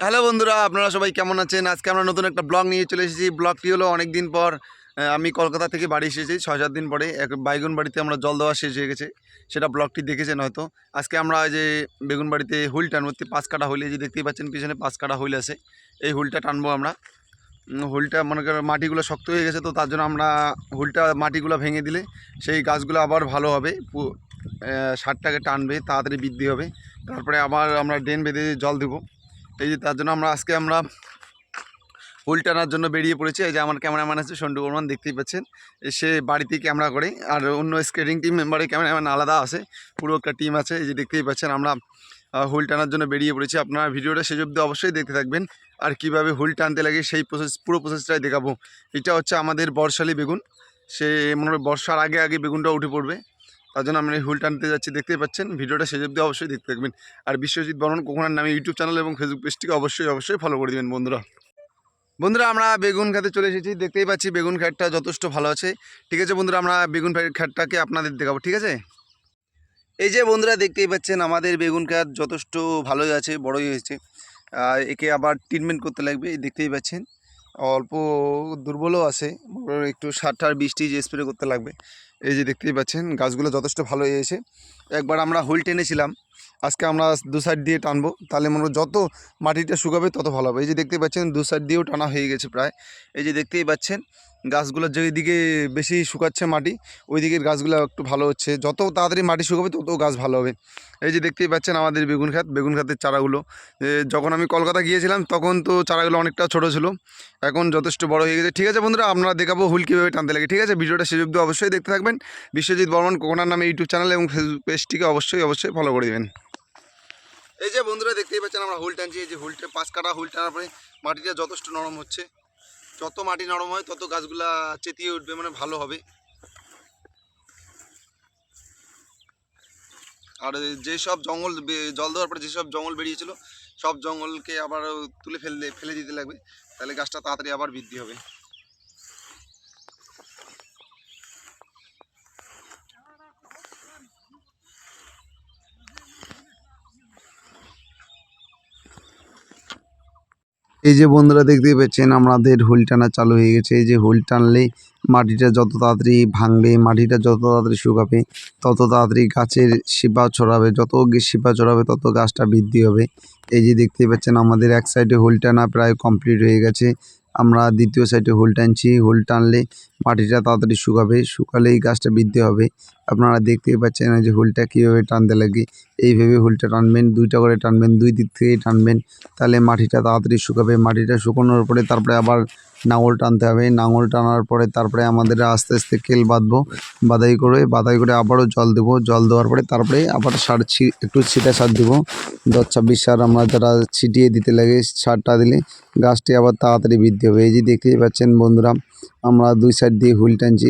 Hello বন্ধুরা আপনারা সবাই কেমন আছেন? আজকে আমরা নতুন একটা ব্লগ নিয়ে চলে এসেছি। ব্লগটি হলো অনেক দিন পর আমি কলকাতা থেকে বাড়ি এসেছি ছয় সাত দিন পরে। এক বাইগুন বাড়িতে আমরা জল দেওয়া শেষ হয়ে গেছে। সেটা ব্লগটি দেখেছেন হয়তো। আজকে আমরা যে বেগুন বাড়িতে হুইল টানবো পাঁচ কাটা এই যে দেখতেই পাচ্ছেন পিছনে পাঁচ কাটা হুইল আছে। এই হুইলটা টানবো আমরা। উম, হুইলটা মনে করেন মাটিগুলো শক্ত হয়ে গেছে তো তার জন্য আমরা হুইলটা মাটিগুলো ভেঙে দিলে সেই গাছগুলো আবার ভালো হবে। সারটাকে টানবে তাড়াতাড়ি বৃদ্ধি হবে। তারপরে আবার আমরা ড্রেন বেঁধে জল দেবো। এই যে তার জন্য আমরা আজকে আমরা হুল টানার জন্য বেরিয়ে পড়েছি। এই যে আমার ক্যামেরাম্যান আছে সন্টু বর্মান, দেখতেই পাচ্ছেন। সে বাড়িতে ক্যামেরা করে, আর অন্য স্কেটিং টিম মেম্বারের ক্যামেরাম্যান আলাদা আছে, পুরো একটা টিম আছে। এই যে দেখতেই পাচ্ছেন আমরা হুল টানার জন্য বেরিয়ে পড়েছি। আপনারা ভিডিওটা শেষ অবধি অবশ্যই দেখতে থাকবেন। আর কীভাবে হুল টানতে লাগে সেই প্রসেস পুরো প্রসেসটাই দেখাবো। এটা হচ্ছে আমাদের বর্ষালি বেগুন। সে মনে হয় বর্ষার আগে আগে বেগুনটা উঠে পড়বে। তার জন্য আমরা এই হুল টানতে যাচ্ছি, দেখতেই পাচ্ছেন। ভিডিওটা শেষ অবধি অবশ্যই দেখতে থাকবেন। আর বিশ্বজিৎ বর্মন কোকোনার নামে ইউটিউব চ্যানেল এবং ফেসবুক পেজটিকে অবশ্যই অবশ্যই ফলো করে দেবেন, বন্ধুরা। বন্ধুরা, আমরা বেগুন খাতে চলে এসেছি, দেখতেই পাচ্ছি বেগুন খ্যাটটা যথেষ্ট ভালো আছে। ঠিক আছে, বন্ধুরা, আমরা বেগুন খ্যাটটাকে আপনাদের দেখাবো, ঠিক আছে? এই যে বন্ধুরা, দেখতেই পাচ্ছেন, আমাদের বেগুন খাত যথেষ্ট ভালোই আছে, বড়ই হয়েছে। একে আবার ট্রিটমেন্ট করতে লাগবে দেখতেই পাচ্ছেন। অল্প দুর্বলও আছে একটু সার টার বৃষ্টি যে স্প্রে করতে লাগবে। এই যে দেখতেই পাচ্ছেন, গাছগুলো যথেষ্ট ভালো হয়েছে একবার আমরা হুইল টেনেছিলাম আজকে আমরা দু সাইড দিয়ে টানবো, তাহলে মনে যত মাটিটা শুকাবে তত ভালো হবে। এই যে দেখতেই পাচ্ছেন, দু সাইড দিয়েও টানা হয়ে গেছে প্রায়। এই যে দেখতেই পাচ্ছেন গাছগুলোর যেদিকে বেশি শুকাচ্ছে মাটি ওই দিকের গাছগুলো একটু ভালো হচ্ছে। যত তাড়াতাড়ি মাটি শুকাবে, তত গাছ ভালো হবে। এই যে দেখতেই পাচ্ছেন আমাদের বেগুন খাত বেগুন খাতের চারাগুলো। যখন আমি কলকাতা গিয়েছিলাম, তখন তো চারাগুলো অনেকটা ছোট ছিল। এখন যথেষ্ট বড় হয়ে গেছে। ঠিক আছে বন্ধুরা, আপনারা দেখাবো হুল কীভাবে টানতে লাগে। ঠিক আছে, ভিডিওটা অব্দি অবশ্যই দেখতে থাকবেন। বিশ্বজিৎ বর্মন কোকোনার নামে ইউটিউব চ্যানেল এবং ফেসবুক পেজটিকে অবশ্যই অবশ্যই ফলো করে দেবেন। এই যে বন্ধুরা, দেখতেই পাচ্ছেন আমরা হুল টানছি। এই যে হুলটে, পাঁচ কাটা হুল টানার পরে মাটিটা যথেষ্ট নরম হচ্ছে। যত মাটি নরম হয়, তত গাছগুলা চেতিয়ে উঠবে মানে ভালো হবে। আর যেসব জঙ্গল জল দেওয়ার পরে যেসব জঙ্গল বেরিয়েছিল, সব জঙ্গলকে আবার তুলে ফেললে, ফেলে দিতে লাগবে। তাহলে গাছটা তাড়াতাড়ি আবার বৃদ্ধি হবে। এই যে বন্ধুরা দেখতেই পাচ্ছেন, আমাদের হুল টানা চালু হয়ে গেছে। এই যে হুল টানলে মাটিটা যত তাড়াতাড়ি ভাঙবে, মাটিটা যত তাড়াতাড়ি শুকাবে, তত তাড়াতাড়ি গাছের শিপা ছড়াবে, যত শিপা ছড়াবে, তত গাছটা বৃদ্ধি হবে। এই যে দেখতেই পাচ্ছেন, আমাদের এক সাইডে হুল টানা প্রায় কমপ্লিট হয়ে গেছে। আমরা দ্বিতীয় সাইডে হুল টানছি। হুল টানলে মাটিটা তাড়াতাড়ি শুকাবে, শুকালেই গাছটা বৃদ্ধি হবে। আপনারা দেখতেই পাচ্ছেন যে হুলটা কীভাবে টানতে লাগে। এইভাবে হুলটা টানবেন, দুইটা করে টানবেন, দুই দিক থেকেই টানবেন। তাহলে মাটিটা তাড়াতাড়ি শুকাবে, মাটিটা শুকানোর পরে তারপরে আবার নাঙল টানতে হবে। নাঙল টানার পরে তারপরে আমাদের আস্তে আস্তে কেল বাঁধবো বাদাই করে বাদাই করে আবারও জল দেবো। জল দেওয়ার পরে তারপরে আবার সার ছি, একটু ছিটা সার দেবো। দশ ছাব্বিশ সার আমরা যারা ছিটিয়ে দিতে লাগে সারটা দিলে গাছটি আবার তাড়াতাড়ি বৃদ্ধি হবে। এই যে দেখতেই পাচ্ছেন বন্ধুরা, আমরা দুই সাইড দিয়ে হুল টানছি।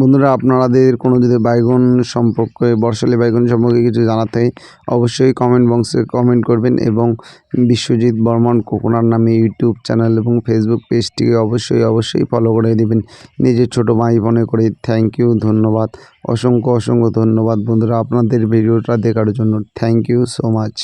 বন্ধুরা, আপনাদের কোনো যদি বাইগুন সম্পর্কে, বর্ষালি বাইগুন সম্পর্কে কিছু জানাতে অবশ্যই কমেন্ট বক্সে কমেন্ট করবেন এবং বিশ্বজিৎ বর্মন কোকোনার নামে ইউটিউব চ্যানেল এবং ফেসবুক পেজটিকে অবশ্যই অবশ্যই ফলো করে দিবেন। নিজের ছোটো ভাই মনে করে থ্যাংক ইউ ধন্যবাদ। অসংখ্য অসংখ্য ধন্যবাদ বন্ধুরা, আপনাদের ভিডিওটা দেখার জন্য থ্যাংক ইউ সো মাচ